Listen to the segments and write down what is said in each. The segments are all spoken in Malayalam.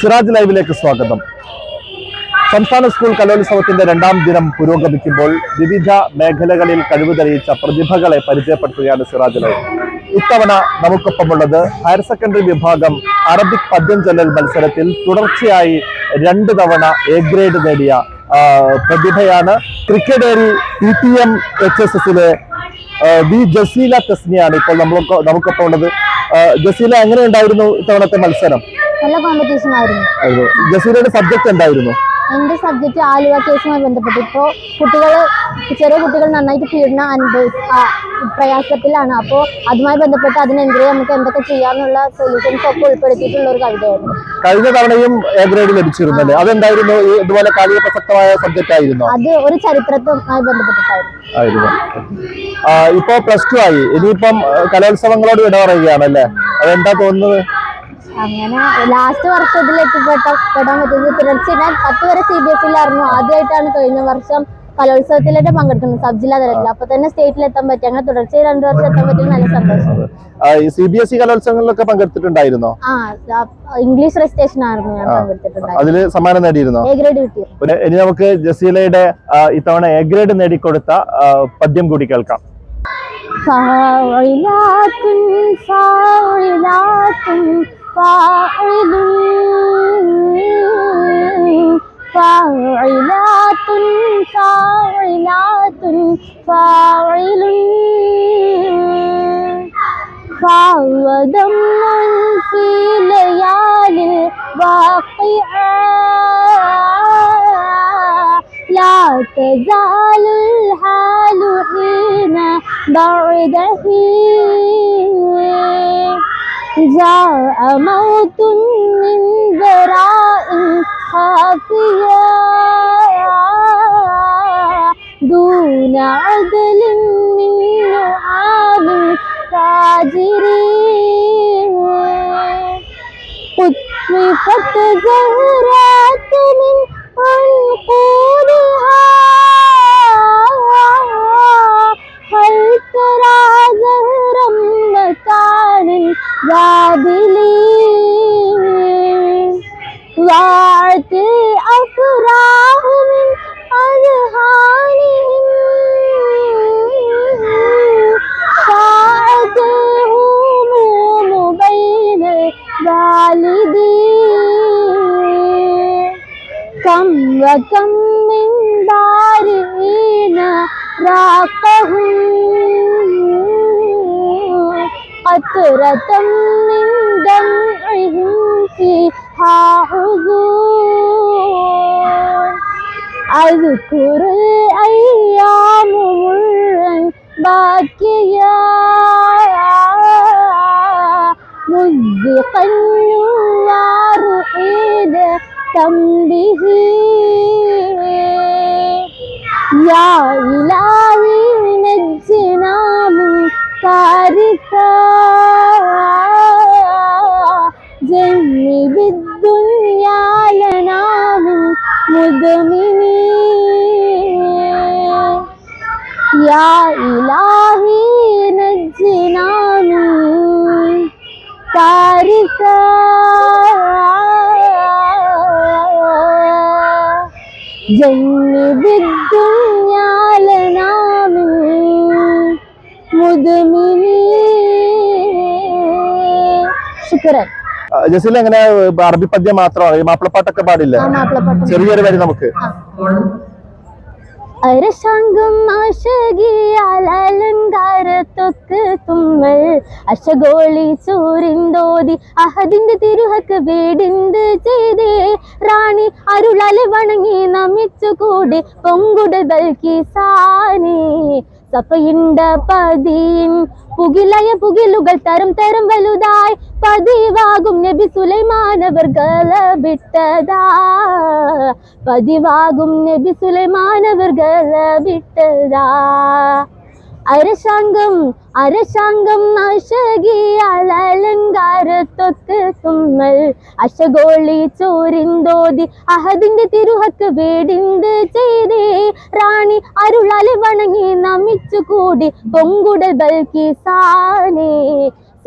സിറാജ് ലൈവിലേക്ക് സ്വാഗതം. സംസ്ഥാന സ്കൂൾ കലോത്സവത്തിന്റെ രണ്ടാം ദിനം പുരോഗമിക്കുമ്പോൾ വിവിധ മേഖലകളിൽ കഴിവ് തെളിയിച്ച പ്രതിഭകളെ പരിചയപ്പെടുത്തുകയാണ് സിറാജ് ലൈവ്. ഇത്തവണ നമുക്കൊപ്പമുള്ളത് ഹയർ സെക്കൻഡറി വിഭാഗം അറബിക് പദ്യം ചൊല്ലൽ മത്സരത്തിൽ തുടർച്ചയായി രണ്ട് തവണ എ ഗ്രേഡ് നേടിയ പ്രതിഭയാണ്. ക്രിക്കറ്റേരി P T M H S എസിലെ വി ജസീല തസ്നിയാണ് ഇപ്പോൾ നമ്മൾ നമുക്കൊപ്പം ഉള്ളത് ജസീല എങ്ങനെയുണ്ടായിരുന്നു ഇത്തവണത്തെ മത്സരം? നല്ല കോമ്പറ്റീഷൻ ആയിരുന്നു. ജസീലയുടെ സബ്ജക്ട് എന്തായിരുന്നു? എന്റെ സബ്ജക്റ്റ് ആലുവ കേസുമായി ബന്ധപ്പെട്ട്. ഇപ്പോൾ കുട്ടികൾ ചെറിയ കുട്ടികൾ നന്നായിട്ട് പീഡന അനുഭവ പ്രയാസത്തിലാണ്. അപ്പോൾ അതുമായി ബന്ധപ്പെട്ട് അതിനെതിരെ നമുക്ക് എന്തൊക്കെ ചെയ്യാന്നുള്ള സൊല്യൂഷൻസ് ഒക്കെ ഉൾപ്പെടുത്തിയിട്ടുള്ള ഒരു കവിതയായിരുന്നു. കഴിഞ്ഞ തവണയും എ ഗ്രേഡ് ലഭിച്ചിരുന്നല്ലേ? അതെന്തായിരുന്നു? ഇതുപോലെ കാലിക പ്രസക്തമായ സബ്ജക്റ്റ് ആയിരുന്നു? അത് ഒരു ചരിത്രത്തുമായി ബന്ധപ്പെട്ടിട്ടായിരുന്നു. ഇപ്പോ പ്ലസ് ടു ആയി. ഇനിയിപ്പം കലോത്സവങ്ങളോട് വിട പറയുകയാണല്ലേ? അതെന്താ തോന്നുന്നത്? അങ്ങനെ ലാസ്റ്റ് വർഷത്തിൽ എത്തിപ്പെടാൻ പറ്റുന്നത് തുടർച്ചയായി പത്ത് വരെ സി ബി എസ് ഇല്ലായിരുന്നു ആദ്യമായിട്ടാണ് കഴിഞ്ഞ വർഷം കലോത്സവത്തിലൊക്കെ പങ്കെടുക്കുന്നത്. സബ് ജില്ലാ തലത്തിൽ. അപ്പൊ തന്നെ സ്റ്റേറ്റിൽ എത്താൻ പറ്റി. അങ്ങനെ തുടർച്ചയായി രണ്ടു വർഷം എത്താൻ പറ്റിയത് നല്ല സന്തോഷം. സി ബി എസ് ഇ കലോത്സവങ്ങളിലൊക്കെ പങ്കെടുത്തിട്ടുണ്ടായിരുന്നോ? ഇംഗ്ലീഷ് രജിസ്ട്രേഷൻ ആയിരുന്നു ഞാൻ അതിൽ സമ്മാനം നേടിയിരുന്നു? എ ഗ്രേഡ് ഇനി നമുക്ക് ജസീലയുടെ ഇത്തവണ എ ഗ്രേഡ് നേടിക്കൊടുത്ത പദ്യം കൂടി കേൾക്കാം. സാവിലാത്തും സാവിലാത്തും فاعلون فاعلات فاعلات فاعلون فودم في ليالي الواقعة لا تزال الحال حين بعده جاء موت من ذراء خافية دون عدل من نعام فاجرين قطفت زهرات من عنقودها ضاعت الأفراح من أذهانهم ساعت الهموم بين الوالدين كم وكم من بارئين راقهم قطرة من أذكر الأيام مرا باكيا مزقا النوار حين تنبه يا إلهي نجنا من كارثة جنب الدنيا لنا من مدمنين يا إلهي نجنا من كارثة جنب الدنيا لنا من مدمنين شكرا ആ, ജസീല എങ്ങനെ അറബി പദ്യം മാത്രമാണ് ഈ മാപ്പിളപ്പാട്ടൊക്കെ പാടില്ലേ ആ മാപ്പിളപ്പാട്ട് ചെറിയൊരു വരി നമുക്ക് അരശാങ്കം ആശകിയാലങ്കാരത്തൊക്ക് തുമ്മൽ. അശഗോളി ചൂരിന്തോതി അഹദിന്റെ തിരുഹക്ക് വീടിന്ത് ചെയ്തേ. റാണി അരുളാൽ വണങ്ങി നമിച്ചുകൂടി പൊങ്കുടൽ ബൽക്കി സാനേ സഫയിണ്ട പതിയും പുകിലയ പുകിലുകൾ തരം തരം വലുതായി. പതിവാകും നബി സുലൈമാനവർ ഗലബിട്ടതാ പതിവാകും നബി സുലൈമാനവർ ഗലബിട്ടതാ അരശാങ്കം അരശാങ്കം അശകി അലങ്കാരത്തൊത്ത് തുമ്മൽ. അശഗോളി ചോരിന്തോതി അഹദിന്റെ തിരുഹക്ക് വേടിന്ത് ചെയ്തേ. റാണി അരുളാലെ വണങ്ങി നമിച്ചു കൂടി പൊങ്കുടൽ ബൽക്കി സാനേ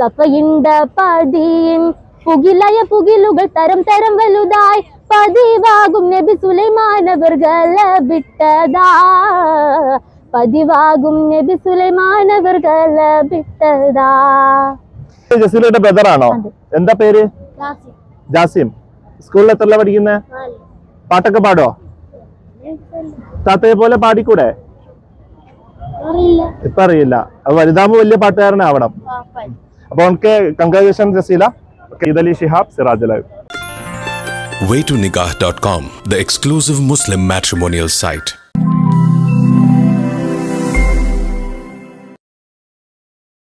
സഫയിണ്ട പതിയിൻ പുകിലയ പുകിലുകൾ തരം തരം വലുതായി. പതിവാകും നബി സുലൈമാനവർകൾ വിട്ടതാ. പതിവാകും നബി സുലൈമാനവർകൾ വിട്ടതാ. ജസീലയുടെ ബ്രദർ ആണോ? എന്താ പേര്? ജാസിം. സ്കൂളിൽ എത്ര പഠിക്കുന്നേ? പാട്ടൊക്കെ പാടോ താത്തയെ പോലെ പാടിക്കൂടെ? ഇപ്പൊ അറിയില്ല. വലുതാകുമ്പോ വലിയ പാട്ടുകാരനാവണം. അപ്പൊ നമുക്ക് congratulation Jaseela Eedali Shihab Siraj live waytonikah.com, the exclusive Muslim matrimonial site.